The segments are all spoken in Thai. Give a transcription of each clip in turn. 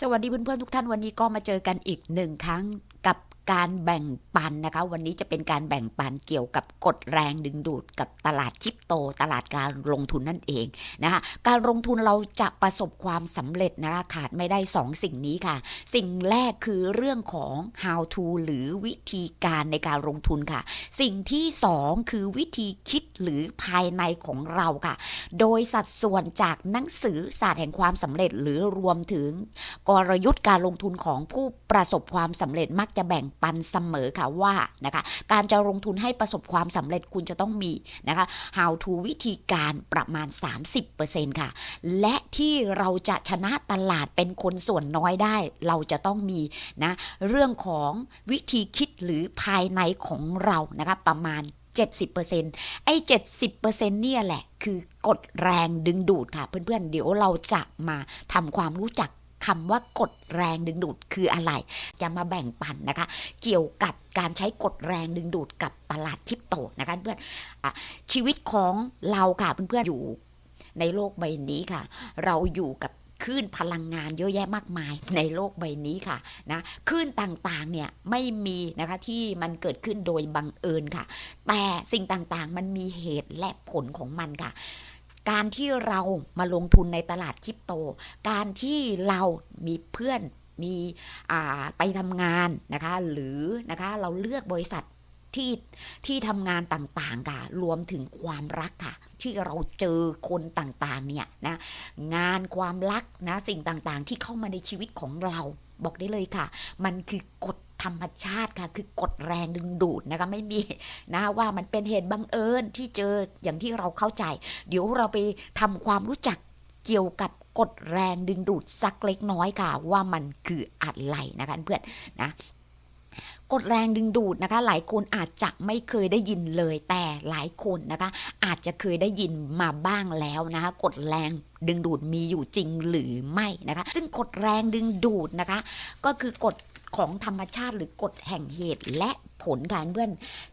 สวัสดีเพื่อนๆทุกท่านวันนี้ก็มาเจอกันอีกหนึ่งครั้ง การแบ่งปันนะคะ วันนี้จะเป็นการแบ่งปันเกี่ยวกับกฎแรงดึงดูดกับตลาดคริปโต ตลาดการลงทุนนั่นเองนะคะการลงทุนเราจะประสบความสำเร็จนะคะขาดไม่ได้2สิ่งนี้ค่ะ สิ่งแรกคือเรื่องของ how to หรือวิธีการในการลงทุนค่ะ สิ่งที่ 2 คือวิธีคิดหรือภายในของเราค่ะ โดยสัดส่วนจากหนังสือศาสตร์แห่งความสำเร็จหรือรวมถึง กลยุทธ์การลงทุนของผู้ประสบความสำเร็จมักจะแบ่งปันเสมอค่ะว่านะคะการจะลงทุนให้ประสบความสำเร็จคุณจะต้องมีนะคะ how to วิธีการประมาณ 30%ค่ะ และที่เราจะชนะตลาดเป็นคนส่วนน้อยได้ เราจะต้องมีนะเรื่องของวิธีคิดหรือภายในของเรานะคะประมาณ70%ไอ้70%เนี่ยแหละคือกฎแรงดึงดูดค่ะ เพื่อนๆเดี๋ยวเราจะมาทำความรู้จัก คำว่ากฎแรงดึงดูดคืออะไร จะมาแบ่งปันนะคะ เกี่ยวกับการใช้กฎแรงดึงดูดกับตลาดคริปโตนะคะเพื่อนอชีวิตของเราค่ะเพื่อนๆอยู่ในโลกใบนี้ค่ะ เราอยู่กับคลื่นพลังงานเยอะแยะมากมายในโลกใบนี้ค่ะนะคลื่นต่างๆเนี่ยไม่มีนะคะที่มันเกิดขึ้นโดยบังเอิญค่ะ แต่สิ่งต่างๆมันมีเหตุและผลของมันค่ะ การที่เรามาลงทุนในตลาดคริปโต การที่เรามีเพื่อนมีไปทำงานนะคะหรือนะคะเราเลือกบริษัทที่ที่ทำงานต่างๆค่ะรวมถึงความรักค่ะ ที่เราเจอคนต่างๆเนี่ยนะงานความรักนะสิ่งต่างๆ ที่เข้ามาในชีวิตของเราบอกได้เลยค่ะ มันคือกฎ ธรรมชาติค่ะ คือกฎแรงดึงดูดนะคะไม่มีนะว่ามันเป็นเหตุบังเอิญที่เจออย่างที่เราเข้าใจ เดี๋ยวเราไปทำความรู้จักเกี่ยวกับกฎแรงดึงดูดสักเล็กน้อยค่ะ ว่ามันคืออะไรนะคะเพื่อนนะกฎแรงดึงดูดนะคะ หลายคนอาจจะไม่เคยได้ยินเลยแต่หลายคนนะคะ อาจจะเคยได้ยินมาบ้างแล้วนะคะกฎแรงดึงดูดมีอยู่จริงหรือไม่นะคะ ซึ่งกฎแรงดึงดูดนะคะ ก็คือกฎ ของธรรมชาติหรือกฎแห่งเหตุและผลการเพื่อน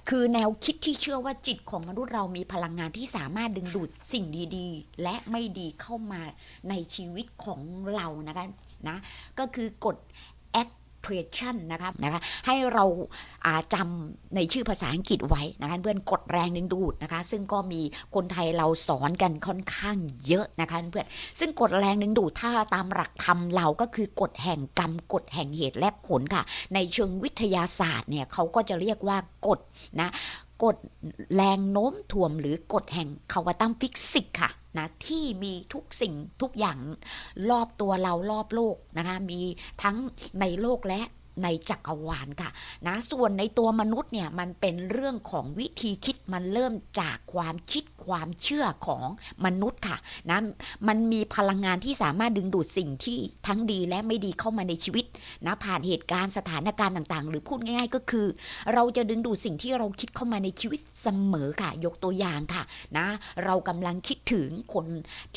คือแนวคิดที่เชื่อว่าจิตของมนุษย์เรามีพลังงานที่สามารถดึงดูดสิ่งดีๆ และไม่ดีเข้ามาในชีวิตของเรานะคะนะก็คือกฎ attraction นะคะนะคะให้เราอาจำในชื่อภาษาอังกฤษไว้นะคะเพื่อนกฎแรงดึงดูดนะคะซึ่งก็มีคนไทยเราสอนกันค่อนข้างเยอะนะคะเพื่อนซึ่งกฎแรงดึงดูดถ้าตามหลักธรรมเราก็คือกฎแห่งกรรมกฎแห่งเหตุและผลค่ะ ในเชิงวิทยาศาสตร์เนี่ยเขาก็จะเรียกว่ากฎนะกฎแรงโน้มถ่วงหรือกฎแห่งควาตัมฟิสิกส์ค่ะ นะที่มีทุกสิ่งทุกอย่างรอบตัวเรารอบโลกนะคะมีทั้งในโลกและ ในจักรวาลค่ะนะส่วนในตัวมนุษย์เนี่ยมันเป็นเรื่องของวิธีคิดมันเริ่มจากความคิดความเชื่อของมนุษย์ค่ะนะมันมีพลังงานที่สามารถดึงดูดสิ่งที่ทั้งดีและไม่ดีเข้ามาในชีวิตนะผ่านเหตุการณ์สถานการณ์ต่างๆ หรือพูดง่าย ๆ ก็คือ เราจะดึงดูดสิ่งที่เราคิดเข้ามาในชีวิตเสมอค่ะ ยกตัวอย่างค่ะนะเรากำลังคิดถึงคน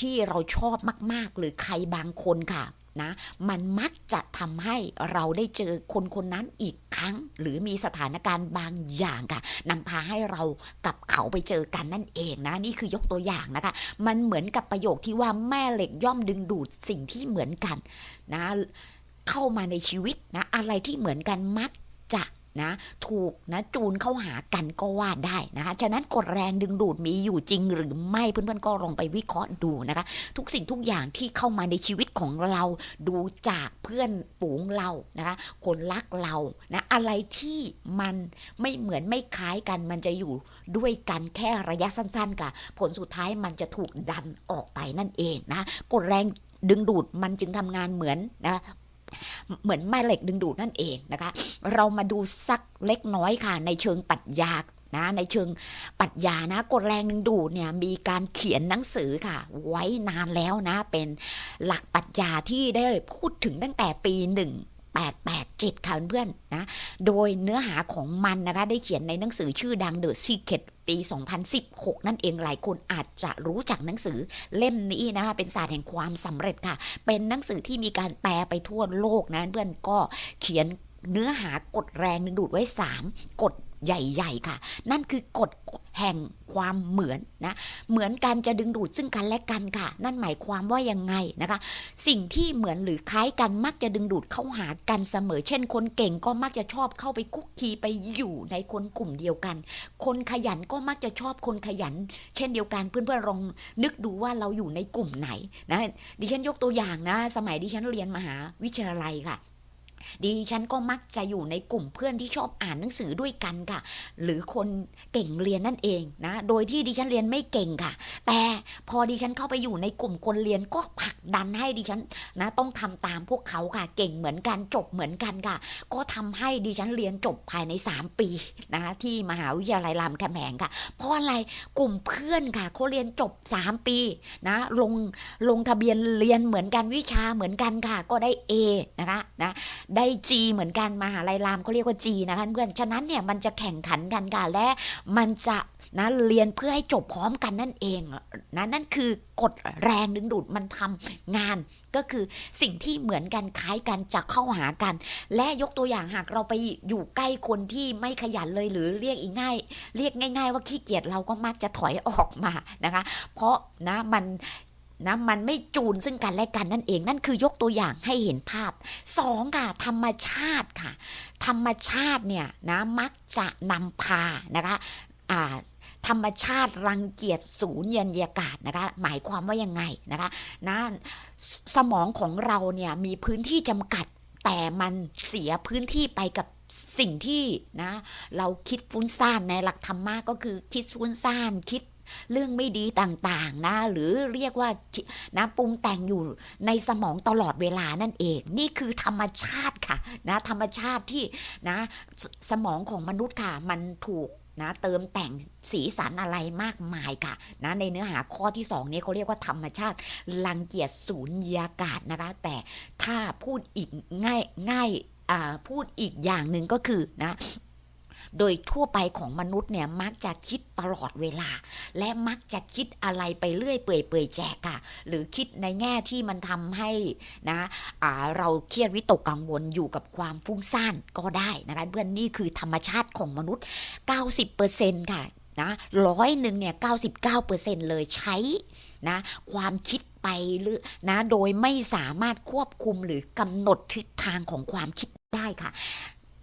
ที่เราชอบมาก ๆ หรือใครบางคนค่ะ นะ มันมักจะทำให้เราได้เจอคนคนนั้นอีกครั้ง หรือมีสถานการณ์บางอย่างค่ะนำพาให้เรากับเขาไปเจอกันนั่นเองนะ นี่คือยกตัวอย่างนะคะ มันเหมือนกับประโยคที่ว่าแม่เหล็กย่อมดึงดูดสิ่งที่เหมือนกันนะ เข้ามาในชีวิตนะ อะไรที่เหมือนกันมักจะ นะถูกนะจูนเข้าหากันก็ว่าได้นะคะฉะนั้นกฎแรงดึงดูดมีอยู่จริงหรือไม่เพื่อนๆก็ลองไปวิเคราะห์ดูนะคะ ทุกสิ่งทุกอย่างที่เข้ามาในชีวิตของเราดูจากเพื่อนฝูงเรานะคะคนรักเรานะอะไรที่มันไม่เหมือนไม่คล้ายกันมันจะอยู่ด้วยกันแค่ระยะสั้นๆค่ะผลสุดท้ายมันจะถูกดันออกไปนั่นเองนะกฎแรงดึงดูดมันจึงทำงานเหมือนนะ เหมือนแม่เหล็กดึงดูดนั่นเองนะคะ เรามาดูสักเล็กน้อยค่ะ ในเชิงปรัชญานะในเชิงปรัชญานะกฎแรงดึงดูดเนี่ยมีการเขียนหนังสือค่ะ ไว้นานแล้วนะ เป็นหลักปรัชญาที่ได้พูดถึงตั้งแต่ปีหนึ่ง887 ค่ะเพื่อนๆนะ โดยเนื้อหาของมันนะคะ ได้เขียนในหนังสือชื่อดัง The Secret ปี 2016 นั่นเองหลายคนอาจจะรู้จักหนังสือเล่มนี้นะคะเป็นศาสตร์แห่งความสำเร็จค่ะ เป็นหนังสือที่มีการแปลไปทั่วโลกนะเพื่อนก็เขียนเนื้อหากดแรงดึงดูดไว้ 3 กด ใหญ่ ๆ ค่ะ นั่นคือกฎแห่งความเหมือนนะเหมือนกันจะดึงดูดซึ่งกันและกันค่ะ นั่นหมายความว่ายังไงนะคะ สิ่งที่เหมือนหรือคล้ายกันมักจะดึงดูดเข้าหากันเสมอ เช่น คนเก่งก็มักจะชอบเข้าไปคุกคีไปอยู่ในคนกลุ่มเดียวกัน คนขยันก็มักจะชอบคนขยัน เช่นเดียวกันเพื่อนๆลองนึกดูว่าเราอยู่ในกลุ่มไหนนะดิฉันยกตัวอย่างนะ สมัยดิฉันเรียนมหาวิทยาลัยค่ะ ดิฉันก็มักจะอยู่ในกลุ่มเพื่อนที่ชอบอ่านหนังสือด้วยกันค่ะ หรือคนเก่งเรียนนั่นเองนะ โดยที่ดิฉันเรียนไม่เก่งค่ะ แต่พอดิฉันเข้าไปอยู่ในกลุ่มคนเรียนก็ผลักดันให้ดิฉันนะต้องทำตามพวกเขาค่ะ เก่งเหมือนกันจบเหมือนกันค่ะ ก็ทำให้ดิฉันเรียนจบภายใน 3 ปีนะคะที่มหาวิทยาลัยรามคำแหงค่ะ เพราะอะไรกลุ่มเพื่อนค่ะเขาเรียนจบ 3 ปีนะลงลงทะเบียนเรียนเหมือนกันวิชาเหมือนกันค่ะ ก็ได้ A นะคะนะได้ G เหมือนกันมหาลัยรามเขาเรียกว่า G นะคะเพื่อนฉะนั้นเนี่ยมันจะแข่งขันกันค่ะและมันจะนะเรียนเพื่อให้จบพร้อมกันนั่นเองนะนั่นคือกฎแรงดึงดูดมันทำงานก็คือสิ่งที่เหมือนกันคล้ายกันจะเข้าหากัน และยกตัวอย่างหากเราไปอยู่ใกล้คนที่ไม่ขยันเลยหรือเรียกอีกง่าย เรียกง่าย ๆ ว่าขี้เกียจเราก็มักจะถอยออกมานะคะ เพราะนะมัน นะมันไม่จูนซึ่งกันและกันนั่นเองนั่นคือยกตัวอย่างให้เห็นภาพสองค่ะธรรมชาติค่ะ ธรรมชาติเนี่ยนะมักจะนำพานะคะธรรมชาติรังเกียจศูนย์ยันยากาศนะคะหมายความว่ายังไงนะคะนะสมองของเราเนี่ยมีพื้นที่จำกัดแต่มันเสียพื้นที่ไปกับสิ่งที่นะเราคิดฟุ้งซ่านในหลักธรรมะก็คือคิดฟุ้งซ่านคิด เรื่องไม่ดีต่างๆนะ หรือเรียกว่านะปรุงแต่งอยู่ในสมองตลอดเวลานั่นเอง นี่คือธรรมชาติค่ะนะธรรมชาติที่นะสสมองของมนุษย์ค่ะมันถูกนะเติมแต่งสีสันอะไรมากมายค่ะนะในเนื้อหาข้อที่สองนี้เขาเรียกว่าธรรมชาติรังเกียจศูนยากาศนะคะ แต่ถ้าพูดอีกง่ายง่ายพูดอีกอย่างหนึ่งก็คือนะ โดยทั่วไปของมนุษย์เนี่ยมักจะคิดตลอดเวลา และมักจะคิดอะไรไปเรื่อยเปื่อยเปื่อยแจกค่ะหรือคิดในแง่ที่มันทำให้นะอ่าเราเครียดวิตกกังวลอยู่กับความฟุ้งซ่านก็ได้นะคะเพื่อนนี่คือธรรมชาติของมนุษย์ 90%ค่ะนะร้อยหนึ่งเนี่ย99%เลยใช้นะความคิดไปหรือนะโดยไม่สามารถควบคุมหรือกำหนดทิศทางของความคิดได้ค่ะ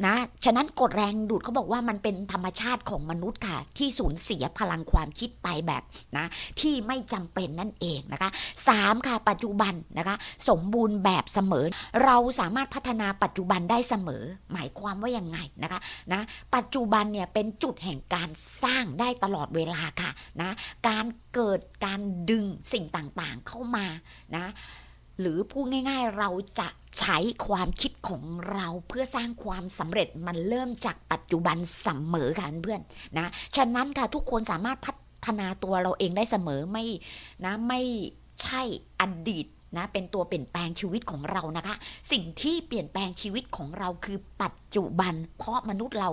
นะฉะนั้นกฎแรงดูดเขาบอกว่ามันเป็นธรรมชาติของมนุษย์ค่ะ ที่สูญเสียพลังความคิดไปแบบนะที่ไม่จำเป็นนั่นเองนะคะสามค่ะปัจจุบันนะคะ สมบูรณ์แบบเสมอ เราสามารถพัฒนาปัจจุบันได้เสมอ หมายความว่ายังไงนะคะนะปัจจุบันเนี่ยเป็นจุดแห่งการสร้างได้ตลอดเวลาค่ะนะการเกิดการดึงสิ่งต่างๆเข้ามานะ หรือพูดง่าย ๆ เราจะใช้ความคิดของเราเพื่อสร้างความสำเร็จมันเริ่มจากปัจจุบันเสมอค่ะเพื่อนนะฉะนั้นค่ะทุกคนสามารถพัฒนาตัวเราเองได้เสมอไม่นะไม่ใช่อดีตนะเป็นตัวเปลี่ยนแปลงชีวิตของเรานะคะ สิ่งที่เปลี่ยนแปลงชีวิตของเราคือปัจจุบัน เพราะมนุษย์เรา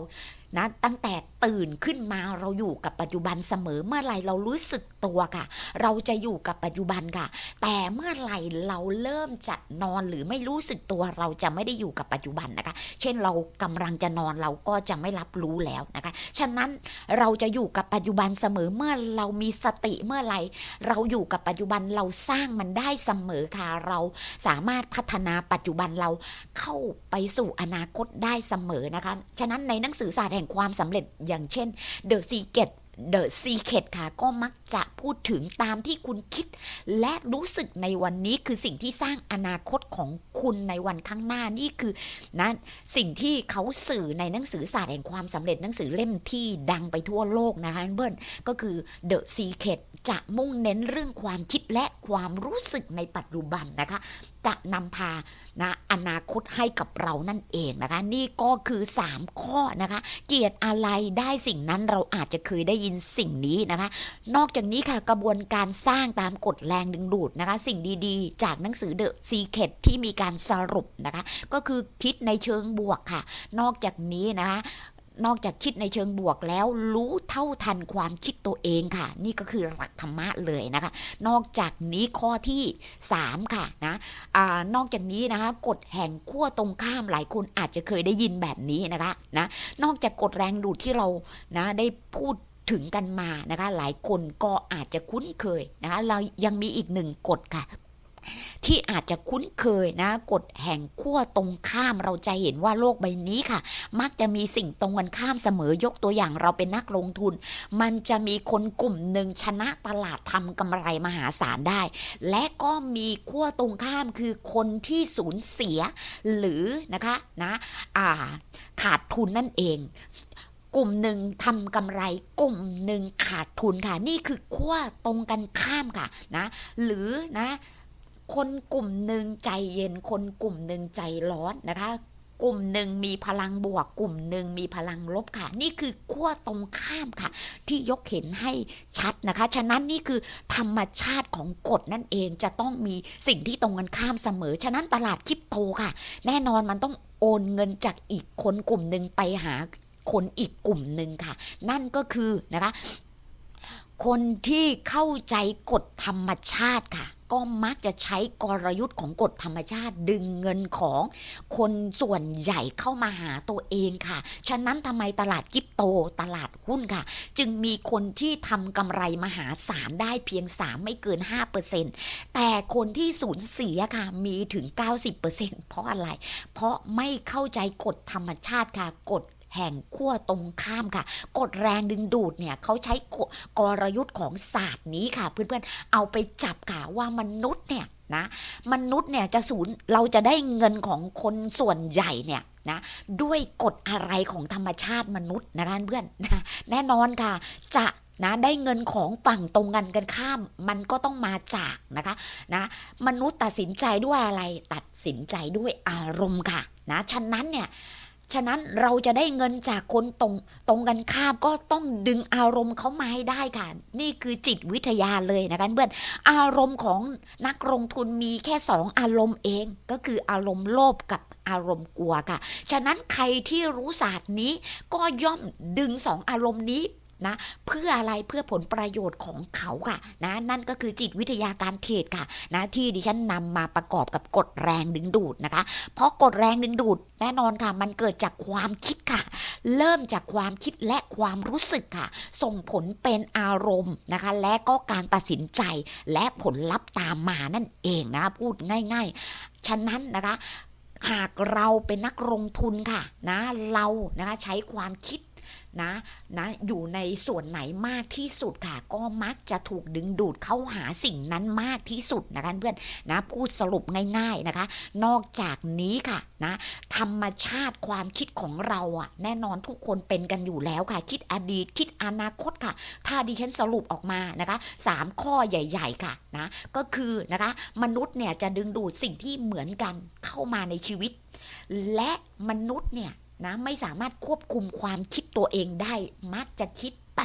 นะตั้งแต่ตื่นขึ้นมาเราอยู่กับปัจจุบันเสมอเมื่อไหร่เรารู้สึกตัวค่ะ เราจะอยู่กับปัจจุบันค่ะ แต่เมื่อไหร่เราเริ่มจะนอนหรือไม่รู้สึกตัวเราจะไม่ได้อยู่กับปัจจุบันนะคะ เช่นเรากำลังจะนอนเราก็จะไม่รับรู้แล้วนะคะ ฉะนั้นเราจะอยู่กับปัจจุบันเสมอเมื่อเรามีสติเมื่อไหร่เราอยู่กับปัจจุบันเราสร้างมันได้เสมอค่ะเราสามารถพัฒนาปัจจุบันเราเข้าไปสู่อนาคตได้เสมอนะคะ ฉะนั้นในหนังสือศาสตร์แห่งความสำเร็จอย่าางเช่น The Secret The Secret ค่ะก็มักจะพูดถึงตามที่คุณคิด และรู้สึกในวันนี้คือสิ่งที่สร้างอนาคตของคุณในวันข้างหน้านี่คือนะสิ่งที่เขาสื่อในหนังสือศาสตร์แห่งความสำเร็จหนังสือเล่มที่ดังไปทั่วโลกนะคะเบิ้ลก็คือ The Secret จะมุ่งเน้นเรื่องความคิดและความรู้สึกในปัจจุบันนะคะจะนำพานะอนาคตให้กับเรานั่นเองนะคะ นี่ก็คือ 3 ข้อนะคะ เกียรติอะไรได้สิ่งนั้นเราอาจจะเคยได้ยินสิ่งนี้นะคะ นอกจากนี้ค่ะกระบวนการสร้างตามกฎแรงดึงดูดนะคะ สิ่งดีๆ จากหนังสือ The Secret ที่มีการสรุปนะคะ ก็คือคิดในเชิงบวกค่ะ นอกจากนี้นะคะนอกจากคิดในเชิงบวกแล้วรู้เท่าทันความคิดตัวเองค่ะ นี่ก็คือหลักธรรมะเลยนะคะ นอกจากนี้ข้อที่ 3 ค่ะนะอนอกจากนี้นะคะกฎแห่งขั้วตรงข้ามหลายคนอาจจะเคยได้ยินแบบนี้นะคะนะนอกจากกฎแรงดูดที่เรานะได้พูด ถึงกันมานะคะ หลายคนก็อาจจะคุ้นเคยนะคะ เรายังมีอีกหนึ่งกฎค่ะที่อาจจะคุ้นเคยนะกฎแห่งขั้วตรงข้ามเราจะเห็นว่าโลกใบนี้ค่ะ มักจะมีสิ่งตรงกันข้ามเสมอยกตัวอย่างเราเป็นนักลงทุน มันจะมีคนกลุ่มหนึ่งชนะตลาดทำกำไรมหาศาลได้ และก็มีขั้วตรงข้ามคือคนที่สูญเสียหรือนะคะนะขาดทุนนั่นเอง กลุ่มหนึ่งทำกำไรกลุ่มหนึ่งขาดทุนค่ะ นี่คือขั้วตรงกันข้ามค่ะนะ หรือนะคนกลุ่มหนึ่งใจเย็นคนกลุ่มหนึ่งใจร้อนนะคะกลุ่มหนึ่งมีพลังบวก กลุ่มหนึ่งมีพลังลบค่ะ นี่คือขั้วตรงข้ามค่ะ ที่ยกเห็นให้ชัดนะคะ ฉะนั้นนี่คือธรรมชาติของกฎนั่นเองจะต้องมีสิ่งที่ตรงกันข้ามเสมอ ฉะนั้นตลาดคริปโตค่ะ แน่นอนมันต้องโอนเงินจากอีกคนกลุ่มหนึ่งไปหา คนอีกกลุ่มหนึ่งค่ะ นั่นก็คือนะคะคนที่เข้าใจกฎธรรมชาติค่ะ ก็มักจะใช้กลยุทธ์ของกฎธรรมชาติดึงเงินของคนส่วนใหญ่เข้ามาหาตัวเองค่ะ ฉะนั้นทำไมตลาดกิปโตตลาดหุ้นค่ะ จึงมีคนที่ทำกำไรมหาศาลได้เพียง 3 ไม่เกิน 5%แต่คนที่สูญเสียค่ะมีถึง 90%เพราะอะไร เพราะไม่เข้าใจกฎธรรมชาติค่ะกฎ แห่งขั้วตรงข้ามค่ะกฎแรงดึงดูดเนี่ยเขาใช้กฎกลยุทธ์ของศาสตร์นี้ค่ะ เพื่อนๆเอาไปจับค่ะว่ามนุษย์เนี่ยนะมนุษย์เนี่ยจะสูญเราจะได้เงินของคนส่วนใหญ่เนี่ยนะด้วยกฎอะไรของธรรมชาติมนุษย์นะคะเพื่อนนะแน่นอนค่ะ จะนะได้เงินของฝั่งตรงกันกันข้าม มันก็ต้องมาจากนะคะนะมนุษย์ตัดสินใจด้วยอะไรตัดสินใจด้วยอารมณ์ค่ะนะฉะนั้นเนี่ย ฉะนั้นเราจะได้เงินจากคนตรงตรงกันข้ามก็ต้องดึงอารมณ์เขามาให้ได้ค่ะ นี่คือจิตวิทยาเลยนะคะเพื่อนอารมณ์ของนักลงทุนมีแค่สองอารมณ์เอง ก็คืออารมณ์โลภกับอารมณ์กลัวค่ะ ฉะนั้นใครที่รู้ศาสตร์นี้ก็ย่อมดึงสองอารมณ์นี้ นะเพื่ออะไรเพื่อผลประโยชน์ของเขาค่ะนะนั่นก็คือจิตวิทยาการเทรดค่ะนะที่ดิฉันนำมาประกอบกับกฎแรงดึงดูดนะคะ เพราะกฎแรงดึงดูดแน่นอนค่ะ มันเกิดจากความคิดค่ะ เริ่มจากความคิดและความรู้สึกค่ะ ส่งผลเป็นอารมณ์นะคะ และก็การตัดสินใจและผลลัพธ์ตามมานั่นเองนะคะพูดง่าย ๆ ฉะนั้นนะคะหากเราเป็นนักลงทุนค่ะนะเรานะคะใช้ความคิด นะนะอยู่ในส่วนไหนมากที่สุดค่ะ ก็มักจะถูกดึงดูดเข้าหาสิ่งนั้นมากที่สุดนะคะเพื่อนนะพูดสรุปง่ายๆนะคะ นอกจากนี้ค่ะนะธรรมชาติความคิดของเราอะแน่นอนทุกคนเป็นกันอยู่แล้วค่ะ คิดอดีตคิดอนาคตค่ะ ถ้าดิฉันสรุปออกมานะคะสามข้อใหญ่ ๆ ค่ะนะก็คือนะคะมนุษย์เนี่ยจะดึงดูดสิ่งที่เหมือนกันเข้ามาในชีวิต และมนุษย์เนี่ย นะไม่สามารถควบคุมความคิดตัวเองได้ มักจะคิดไป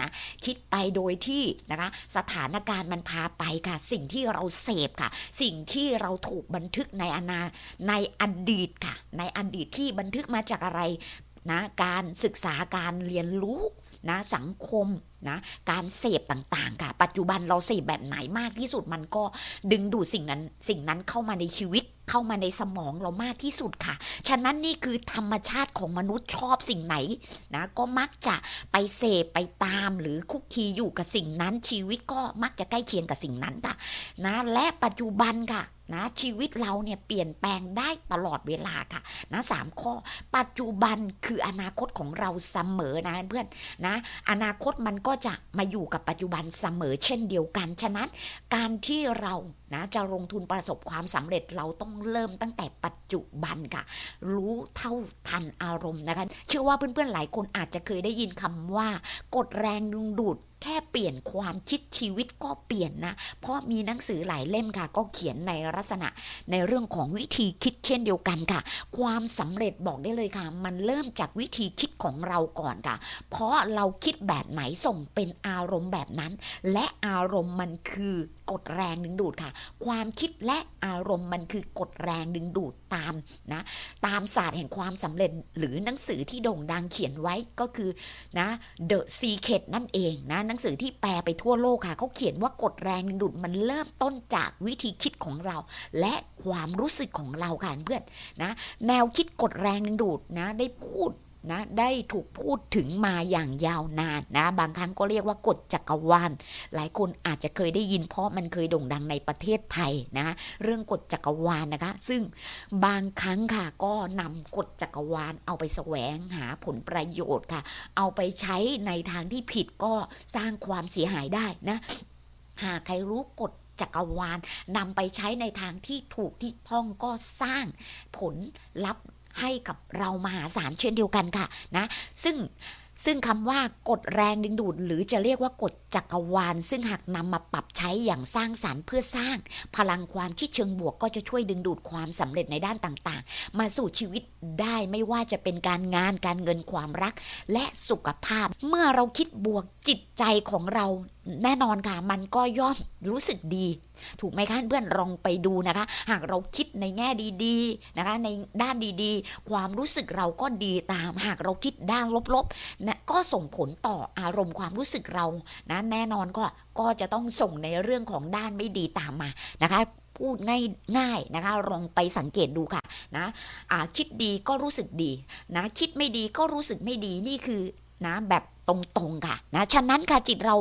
นะคิดไปโดยที่นะคะสถานการณ์มันพาไปค่ะ สิ่งที่เราเสพค่ะ สิ่งที่เราถูกบันทึกในอนาในอดีตค่ะ ในอดีตที่บันทึกมาจากอะไรนะการศึกษาการเรียนรู้นะสังคมนะการเสพต่างๆค่ะ ปัจจุบันเราเสพแบบไหนมากที่สุดมันก็ดึงดูดสิ่งนั้นสิ่งนั้นเข้ามาในชีวิตเข้ามาในสมองเรามากที่สุดค่ะ ฉะนั้นนี่คือธรรมชาติของมนุษย์ชอบสิ่งไหนนะก็มักจะไปเสพไปตามหรือคุกคีอยู่กับสิ่งนั้นชีวิตก็มักจะใกล้เคียงกับสิ่งนั้นค่ะนะและปัจจุบันค่ะนะชีวิตเราเนี่ยเปลี่ยนแปลงได้ตลอดเวลาค่ะนะสามข้อ ปัจจุบันคืออนาคตของเราเสมอนะเพื่อนนะอนาคตมันก็จะมาอยู่กับปัจจุบันเสมอเช่นเดียวกัน ฉะนั้นการที่เรานะจะลงทุนประสบความสำเร็จเราต้องเริ่มตั้งแต่ปัจจุบันค่ะ รู้เท่าทันอารมณ์นะคะ เชื่อว่าเพื่อนๆหลายคนอาจจะเคยได้ยินคำว่ากดแรงดึงดูด แค่เปลี่ยนความคิดชีวิตก็เปลี่ยนนะ เพราะมีหนังสือหลายเล่มค่ะ ก็เขียนในลักษณะในเรื่องของวิธีคิดเช่นเดียวกันค่ะ ความสำเร็จบอกได้เลยค่ะ มันเริ่มจากวิธีคิดของเราก่อนค่ะ เพราะเราคิดแบบไหนส่งเป็นอารมณ์แบบนั้น และอารมณ์มันคือกฎแรงดึงดูดค่ะ ความคิดและอารมณ์มันคือกฎแรงดึงดูดตามนะตามศาสตร์แห่งความสำเร็จหรือหนังสือที่โด่งดังเขียนไว้ก็คือนะ The Secret นั่นเองนะนังสือที่แปลไปทั่วโลกค่ะเขาเขียนว่ากฎแรงดึงดูดมันเริ่มต้นจากวิธีคิดของเรา และความรู้สึกของเราค่ะเพื่อนนะแนวคิดกฎแรงดึงดูดนะได้พูด นะได้ถูกพูดถึงมาอย่างยาวนานนะ บางครั้งก็เรียกว่ากฎจักรวาลหลายคนอาจจะเคยได้ยินเพราะมันเคยโด่งดังในประเทศไทยนะเรื่องกฎจักรวาลนะคะ ซึ่งบางครั้งค่ะก็นำกฎจักรวาลเอาไปแสวงหาผลประโยชน์ค่ะ เอาไปใช้ในทางที่ผิดก็สร้างความเสียหายได้นะหากใครรู้กฎจักรวาลนำไปใช้ในทางที่ถูกที่ท่องก็สร้างผลลัพธ์ ให้กับเรามหาศาลเช่นเดียวกันค่ะนะซึ่งซึ่งคำว่ากฎแรงดึงดูด หรือจะเรียกว่ากฎจักรวาล ซึ่งหากนำมาปรับใช้อย่างสร้างสารรค์เพื่อสร้าง พลังความคิดเชิงบวกก็จะช่วยดึงดูดความสำเร็จในด้านต่างๆ มาสู่ชีวิตได้ไม่ว่าจะเป็นการงานการเงินความรัก และสุขภาพ เมื่อเราคิดบวกจิตใจของเรา แน่นอนค่ะ มันก็ย่อมรู้สึกดี ถูกไหมคะเพื่อนลองไปดูนะคะ หากเราคิดในแง่ดีๆนะคะ ในด้านดีๆ ความรู้สึกเราก็ดีตาม หากเราคิดด้านลบๆนะก็ส่งผลต่ออารมณ์ความรู้สึกเรานะแน่นอนก็ก็จะต้องส่งในเรื่องของด้านไม่ดีตามมานะคะพูดง่ายง่ายนะคะลองไปสังเกตดูค่ะนะอ่าคิดดีก็รู้สึกดีนะคิดไม่ดีก็รู้สึกไม่ดีนี่คือ นะแบบตรงๆค่ะนะฉะนั้นค่ะจิตเรา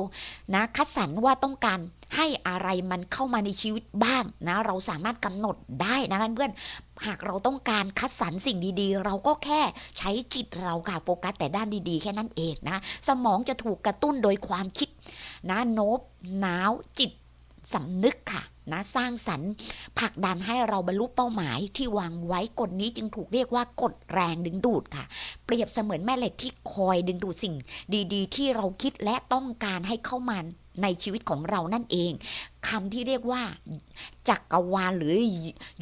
นะคัดสรรว่าต้องการให้อะไรมันเข้ามาในชีวิตบ้างนะเราสามารถกำหนดได้นะเพื่อนหากเราต้องการคัดสรรสิ่งดีๆ เราก็แค่ใช้จิตเราค่ะโฟกัสแต่ด้านดีๆ แค่นั้นเองนะสมองจะถูกกระตุ้นโดยความคิดนะโน้มน้าวจิต สำนึกค่ะนะสร้างสรรค์ผลักดันให้เราบรรลุเป้าหมายที่วางไว้กฎนี้จึงถูกเรียกว่ากฎแรงดึงดูดค่ะ เปรียบเสมือนแม่เหล็กที่คอยดึงดูดสิ่ง ดีๆ ที่เราคิดและต้องการให้เข้ามาในชีวิตของเรานั่นเองคำที่เรียกว่าจักรวาลหรือ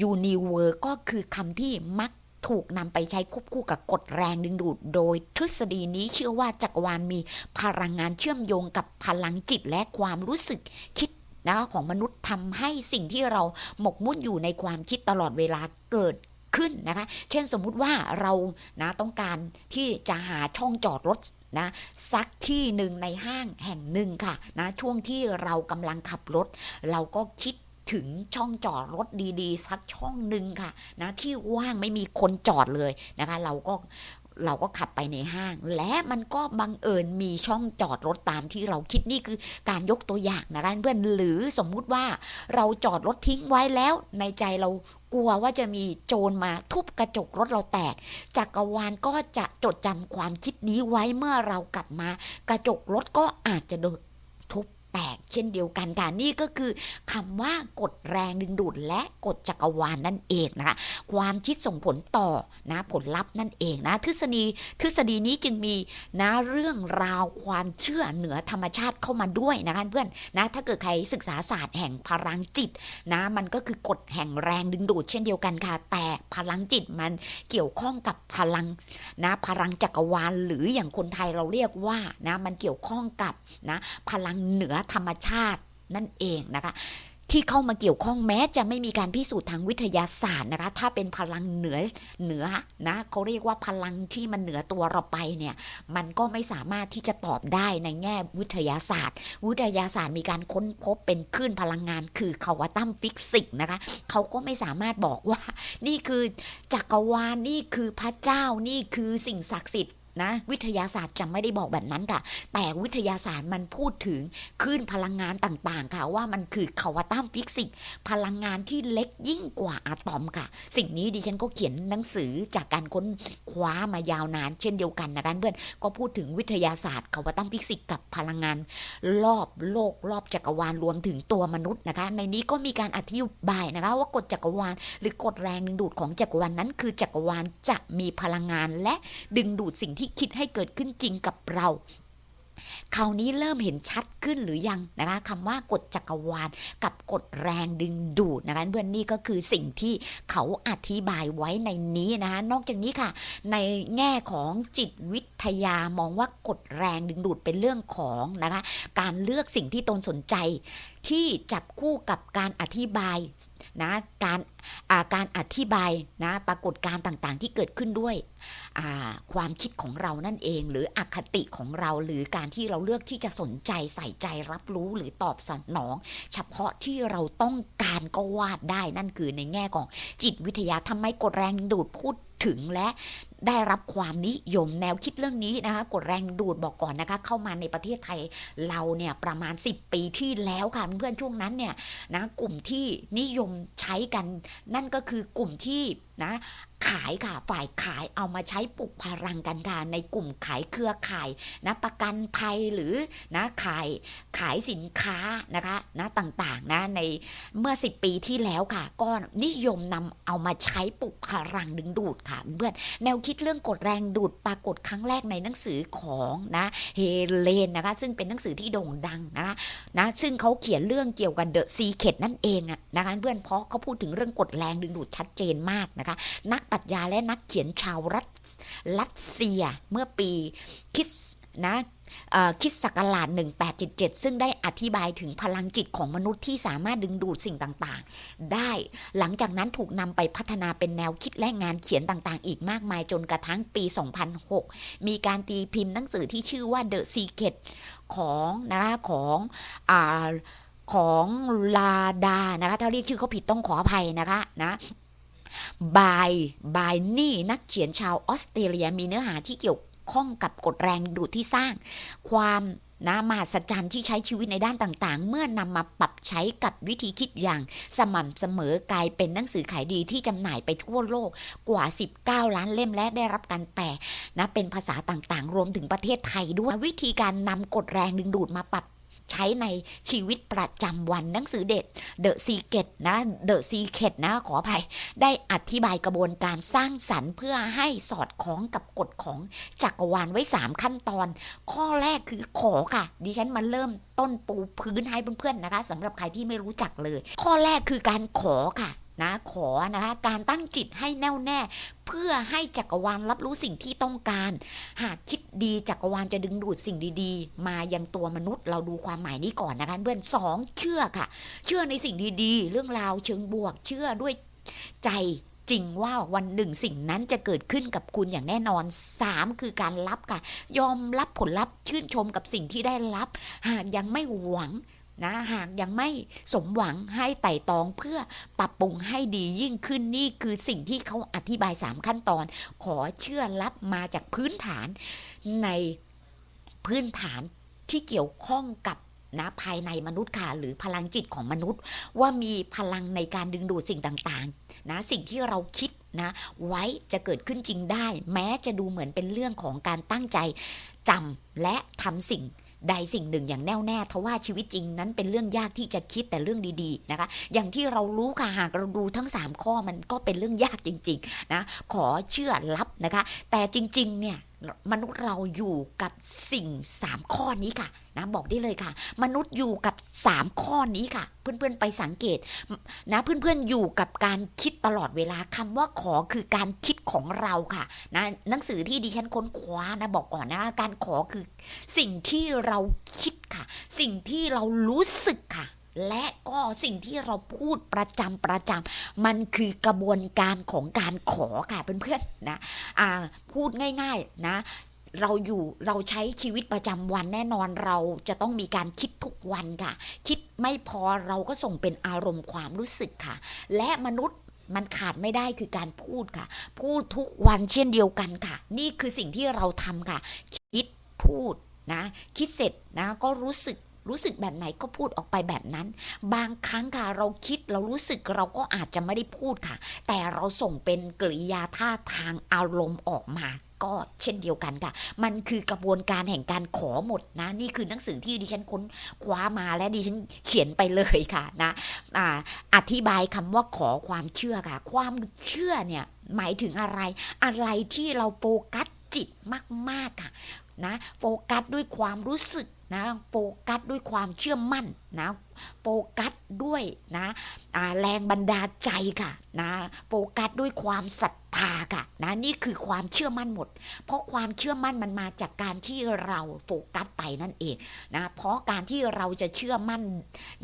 ยูนิเวอร์ก็คือคำที่มักถูกนำไปใช้ควบคู่กับกฎแรงดึงดูด โดยทฤษฎีนี้เชื่อว่าจักรวาลมีพลังงานเชื่อมโยงกับพลังจิตและความรู้สึกคิด นะคะของมนุษย์ทำให้สิ่งที่เราหมกมุ่นอยู่ในความคิดตลอดเวลาเกิดขึ้นนะคะ เช่นสมมุติว่าเรานะต้องการที่จะหาช่องจอดรถนะสักที่หนึ่งในห้างแห่งหนึ่งค่ะนะช่วงที่เรากำลังขับรถ เราก็คิดถึงช่องจอดรถดีๆ สักช่องหนึ่งค่ะนะที่ว่างไม่มีคนจอดเลยนะคะ เราก็ เราก็ขับไปในห้าง และมันก็บังเอิญมีช่องจอดรถตามที่เราคิดนี่คือการยกตัวอย่างนะคะเพื่อนหรือสมมุติว่าเราจอดรถทิ้งไว้แล้วในใจเรากลัวว่าจะมีโจรมาทุบกระจกรถเราแตก จักรวาลก็จะจดจำความคิดนี้ไว้เมื่อเรากลับมา กระจกรถก็อาจจะโดน เช่นเดียวกันค่ะนี่ก็คือคำว่ากฎแรงดึงดูดและกฎจักรวาลนั่นเองนะคะความคิดส่งผลต่อนะผลลัพธ์นั่นเองนะทฤษฎีทฤษฎีนี้จึงมีนะเรื่องราวความเชื่อเหนือธรรมชาติเข้ามาด้วยนะคะเพื่อนนะถ้าเกิดใครศึกษาศาสตร์แห่งพลังจิตนะมันก็คือกฎแห่งแรงดึงดูด เช่นเดียวกันค่ะ แต่พลังจิตมันเกี่ยวข้องกับพลังนะพลังจักรวาล หรืออย่างคนไทยเราเรียกว่านะมันเกี่ยวข้องกับนะพลังเหนือธรรมชาตินั่นเองนะคะที่เข้ามาเกี่ยวข้องแม้จะไม่มีการพิสูจน์ทางวิทยาศาสตร์นะคะ ถ้าเป็นพลังเหนือเหนือนะเขาเรียกว่าพลังที่มันเหนือตัวเราไปเนี่ย มันก็ไม่สามารถที่จะตอบได้ในแง่วิทยาศาสตร์ วิทยาศาสตร์มีการค้นพบเป็นคลื่นพลังงาน คือคาวาตัมฟิสิกส์นะคะ เขาก็ไม่สามารถบอกว่า นี่คือจักรวาลนี่คือพระเจ้านี่คือสิ่งศักดิ์สิทธิ์ นะวิทยาศาสตร์จะไม่ได้บอกแบบนั้นค่ะ แต่วิทยาศาสตร์มันพูดถึงคลื่นพลังงานต่างๆ ค่ะ ว่ามันคือควาตัมฟิสิกส์พลังงานที่เล็กยิ่งกว่าอะตอมค่ะ สิ่งนี้ดิฉันก็เขียนหนังสือจากการค้นคว้ามายาวนาน เช่นเดียวกันนะคะเพื่อนก็พูดถึงวิทยาศาสตร์ควาตัมฟิสิกส์กับพลังงาน รอบโลกรอบจักรวาลรวมถึงตัวมนุษย์นะคะ ในนี้ก็มีการอธิบายนะคะว่ากฎจักรวาล หรือกฎแรงดึงดูดของจักรวาลนั้น คือจักรวาลจะมีพลังงานและดึงดูดสิ่งที่ที่คิดให้เกิดขึ้นจริงกับเราคราวนี้เริ่มเห็นชัดขึ้นหรือยังนะคะคำว่ากฎจักรวาลกับกฎแรงดึงดูดนะคะเพื่อนนี่ก็คือสิ่งที่เขาอธิบายไว้ในนี้นะคะนอกจากนี้ค่ะ ในแง่ของจิตวิทยามองว่ากฎแรงดึงดูดเป็นเรื่องของนะคะการเลือกสิ่งที่ตนสนใจ ที่จับคู่กับการอธิบายนะการการอธิบายนะปรากฏการต่างๆ ที่เกิดขึ้นด้วย ความคิดของเรานั่นเอง หรืออคติของเราหรือการที่เราเลือกที่จะสนใจใส่ใจรับรู้หรือตอบสนอง เฉพาะที่เราต้องการก็วาดได้นั่นคือในแง่ของจิตวิทยาทำไมกฎแรงดูดพูดถึงและได้รับความนิยมแนวคิดเรื่องนี้นะคะกฎแรงดูดบอกก่อนนะคะ เข้ามาในประเทศไทยเราเนี่ยประมาณ 10 ปีที่แล้วค่ะเพื่อนช่วงนั้นเนี่ยนะกลุ่มที่นิยมใช้กัน นั่นก็คือกลุ่มที่นะ ขายค่ะฝ่ายขายเอามาใช้ปลุกพลังกันค่ะในกลุ่มขายเครือข่ายนะประกันภัยหรือนะขายขายสินค้านะคะนะต่างๆนะในเมื่อ 10 ปีที่แล้วค่ะ ก็นิยมนำเอามาใช้ปลุกพลังดึงดูดค่ะเพื่อนแนวคิดเรื่องกดแรงดูดปรากฏครั้งแรกในหนังสือของนะเฮเลนนะคะซึ่งเป็นหนังสือที่โด่งดังนะคะนะซึ่งเขาเขียนเรื่องเกี่ยวกับเดอะซีเคดนั่นเองนะคะเพื่อนเพราะเขาพูดถึงเรื่องกฎแรงดึงดูดชัดเจนมากนะคะนักปรัชญาและนักเขียนชาวรัสรัสเซียเมื่อปีคิดนะคิดศักราช1877 ซึ่งได้อธิบายถึงพลังจิตของมนุษย์ที่สามารถดึงดูดสิ่งต่างๆ ได้หลังจากนั้นถูกนำไปพัฒนาเป็นแนวคิดและงานเขียนต่างๆ อีกมากมายจนกระทั่งปี 2006 มีการตีพิมพ์หนังสือที่ชื่อว่า The Secret ของนะคะของอ่าของลาดานะคะถ้าเรียกชื่อเขาผิดต้องขออภัยนะคะนะ บายบายนี่นักเขียนชาวออสเตรเลียมีเนื้อหาที่เกี่ยวข้องกับกฎแรงดูดที่สร้าง ความนะมหัศจรรย์ที่ใช้ชีวิตในด้านต่างๆ เมื่อนำมาปรับใช้กับวิธีคิดอย่างสม่ำเสมอกลายเป็นหนังสือขายดีที่จำหน่ายไปทั่วโลกกว่า 19 ล้านเล่มและได้รับการแปลนะเป็นภาษาต่างๆ รวมถึงประเทศไทยด้วยวิธีการนำกฎแรงดึงดูดมาปรับ ใช้ในชีวิตประจำวันหนังสือเด็ด The Secret นะ The Secret นะ ขออภัย ได้อธิบายกระบวนการสร้างสรรค์เพื่อให้สอดคล้องกับกฎของจักรวาลไว้ 3 ขั้นตอน ข้อแรกคือขอค่ะ ดิฉันมาเริ่มต้นปูพื้นให้เพื่อนๆนะคะสำหรับใครที่ไม่รู้จักเลย ข้อแรกคือการขอค่ะ นะขอนะคะการตั้งจิตให้แน่วแน่ เพื่อให้จักรวาลรับรู้สิ่งที่ต้องการ หากคิดดีจักรวาลจะดึงดูดสิ่งดีๆ มายังตัวมนุษย์เราดูความหมายนี้ก่อนนะคะเพื่อนสองเชื่อค่ะ เชื่อในสิ่งดีๆ เรื่องราวเชิงบวกเชื่อด้วยใจจริงว่าวันหนึ่งสิ่งนั้นจะเกิดขึ้นกับคุณอย่างแน่นอน 3 คือการรับค่ะ ยอมรับผลลัพธ์ชื่นชมกับสิ่งที่ได้รับ หากยังไม่หวัง นะหากยังไม่สมหวังให้ไต่ตองเพื่อปรับปรุงให้ดียิ่งขึ้นนี่คือสิ่งที่เขาอธิบาย 3 ขั้นตอน ขอเชื่อรับมาจากพื้นฐานในพื้นฐานที่เกี่ยวข้องกับนะภายในมนุษย์ค่ะหรือพลังจิตของมนุษย์ ว่ามีพลังในการดึงดูดสิ่งต่างๆนะสิ่งที่เราคิดนะไว้จะเกิดขึ้นจริงได้ แม้จะดูเหมือนเป็นเรื่องของการตั้งใจจำและทำสิ่ง ใดสิ่งหนึ่งอย่างแน่วแน่ทว่าชีวิตจริงนั้นเป็นเรื่องยากที่จะคิดแต่เรื่องดีๆนะคะ อย่างที่เรารู้ค่ะหากเราดูทั้ง 3 ข้อมันก็เป็นเรื่องยากจริง ๆ นะ ขอเชื่อรับนะคะ แต่จริง ๆ เนี่ย มนุษย์เราอยู่กับสิ่ง 3 ข้อนี้ค่ะนะบอกได้เลยค่ะ มนุษย์อยู่กับ 3 ข้อนี้ค่ะ เพื่อนๆไปสังเกตนะเพื่อนๆอยู่กับการคิดตลอดเวลาคำว่าขอคือการคิดของเราค่ะนะหนังสือที่ดิฉันค้นคว้านะบอกก่อนนะการขอคือสิ่งที่เราคิดค่ะ สิ่งที่เรารู้สึกค่ะ และก็สิ่งที่เราพูดประจำประจำมันคือกระบวนการของการขอค่ะเพื่อนๆนะอ่าพูดง่าย ๆ นะเราอยู่เราใช้ชีวิตประจำวันแน่นอนเราจะต้องมีการคิดทุกวันค่ะ คิดไม่พอเราก็ส่งเป็นอารมณ์ความรู้สึกค่ะ และมนุษย์มันขาดไม่ได้คือการพูดค่ะ พูดทุกวันเช่นเดียวกันค่ะ นี่คือสิ่งที่เราทำค่ะ คิดพูดนะ คิดเสร็จนะก็รู้สึก รู้สึกแบบไหนก็พูดออกไปแบบนั้น บางครั้งค่ะเราคิดเรารู้สึกเราก็อาจจะไม่ได้พูดค่ะ แต่เราส่งเป็นกริยาท่าทางอารมณ์ออกมาก็เช่นเดียวกันค่ะ มันคือกระบวนการแห่งการขอหมดนะ นี่คือหนังสือที่ดิฉันค้นคว้ามาและดิฉันเขียนไปเลยค่ะนะอ่าอธิบายคำว่าขอความเชื่อค่ะ ความเชื่อเนี่ยหมายถึงอะไร อะไรที่เราโฟกัสจิตมากๆค่ะนะ โฟกัสด้วยความรู้สึก นะโฟกัสด้วยความเชื่อมั่นนะโฟกัสด้วยนะแรงบันดาลใจค่ะนะโฟกัสด้วยความศรัท ธาค่ะนะนี่คือความเชื่อมั่นหมด เพราะความเชื่อมั่นมันมาจากการที่เราโฟกัสไปนั่นเองนะเพราะการที่เราจะเชื่อมั่น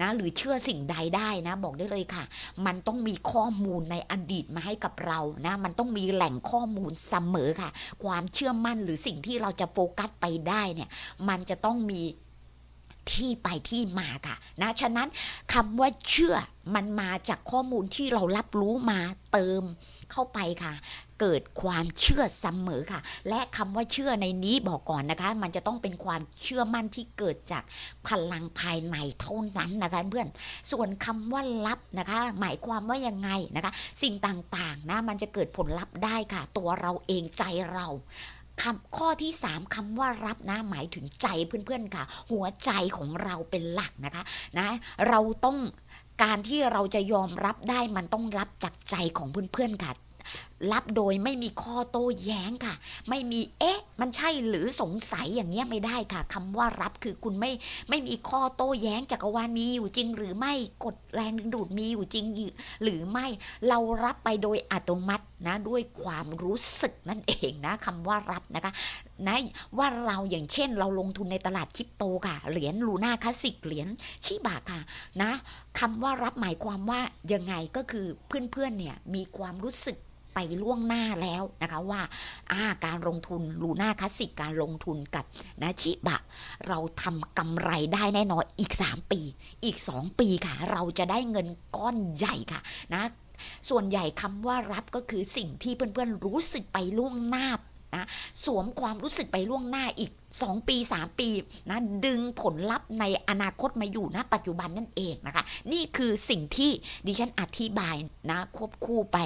นะหรือเชื่อสิ่งใดได้นะ บอกได้เลยค่ะ มันต้องมีข้อมูลในอดีตมาให้กับเรานะมันต้องมีแหล่งข้อมูลเสมอค่ะ ความเชื่อมั่นหรือสิ่งที่เราจะโฟกัสไปได้เนี่ยมันจะต้องมี ที่ไปที่มาค่ะนะฉะนั้นคำว่าเชื่อมันมาจากข้อมูลที่เรารับรู้มาเติมเข้าไปค่ะ เกิดความเชื่อเสมอค่ะ และคำว่าเชื่อในนี้บอกก่อนนะคะ มันจะต้องเป็นความเชื่อมั่นที่เกิดจากพลังภายในเท่านั้นนะคะเพื่อนส่วนคำว่ารับนะคะ หมายความว่ายังไงนะคะ สิ่งต่างๆนะมันจะเกิดผลลัพธ์ได้ค่ะ ตัวเราเองใจเรา คำข้อที่ 3คำว่ารับนะหมายถึงใจเพื่อนๆค่ะ หัวใจของเราเป็นหลักนะคะนะเราต้องการที่เราจะยอมรับได้มันต้องรับจากใจของเพื่อนๆค่ะ รับโดยไม่มีข้อโต้แย้งค่ะ ไม่มีเอ๊ะ มันใช่หรือสงสัยอย่างเงี้ยไม่ได้ค่ะคำว่ารับคือคุณไม่ไม่มีข้อโต้แย้งจักรวาลมีอยู่จริง หรือไม่กฎแรงดึงดูดมีอยู่จริง หรือไม่เรารับไปโดยอัตโนมัตินะด้วยความรู้สึกนั่นเองนะคำว่ารับนะคะนะว่าเราอย่างเช่นเราลงทุนในตลาดคริปโตค่ะ เหรียญลูน่าคลาสสิกเหรียญชิบะค่ะนะคำว่ารับหมายความว่ายังไงก็คือเพื่อนๆเนี่ยมีความรู้สึก ไปล่วงหน้าแล้วนะคะว่าาการลงทุนลูน่าคลาสสิกการลงทุนกับนะชิบะ เราทำกำไรได้แน่นอนอีก 3 ปี อีก 2 ปีค่ะ เราจะได้เงินก้อนใหญ่ค่ะนะส่วนใหญ่คำว่ารับก็คือสิ่งที่เพื่อนๆรู้สึกไปล่วงหน้านะสวมความรู้สึกไปล่วงหน้าอีก 2 ปี 3 ปีนะดึงผลลัพธ์ในอนาคตมาอยู่นะปัจจุบันนั่นเองนะคะ นี่คือสิ่งที่ดิฉันอธิบายนะควบคู่ไป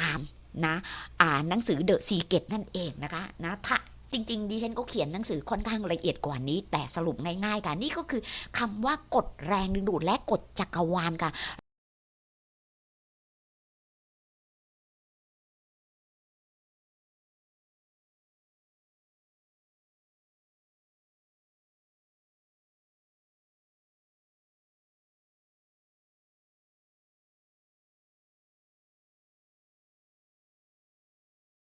ตาม นะอ่านหนังสือเดอะซีเกตนั่นเองนะคะนะถ้าจริงๆดิฉันก็เขียนหนังสือค่อนข้างละเอียดกว่านี้ แต่สรุปง่ายๆค่ะนี่ก็คือคำว่ากฎแรงดึงดูดและกฎจักรวาลค่ะ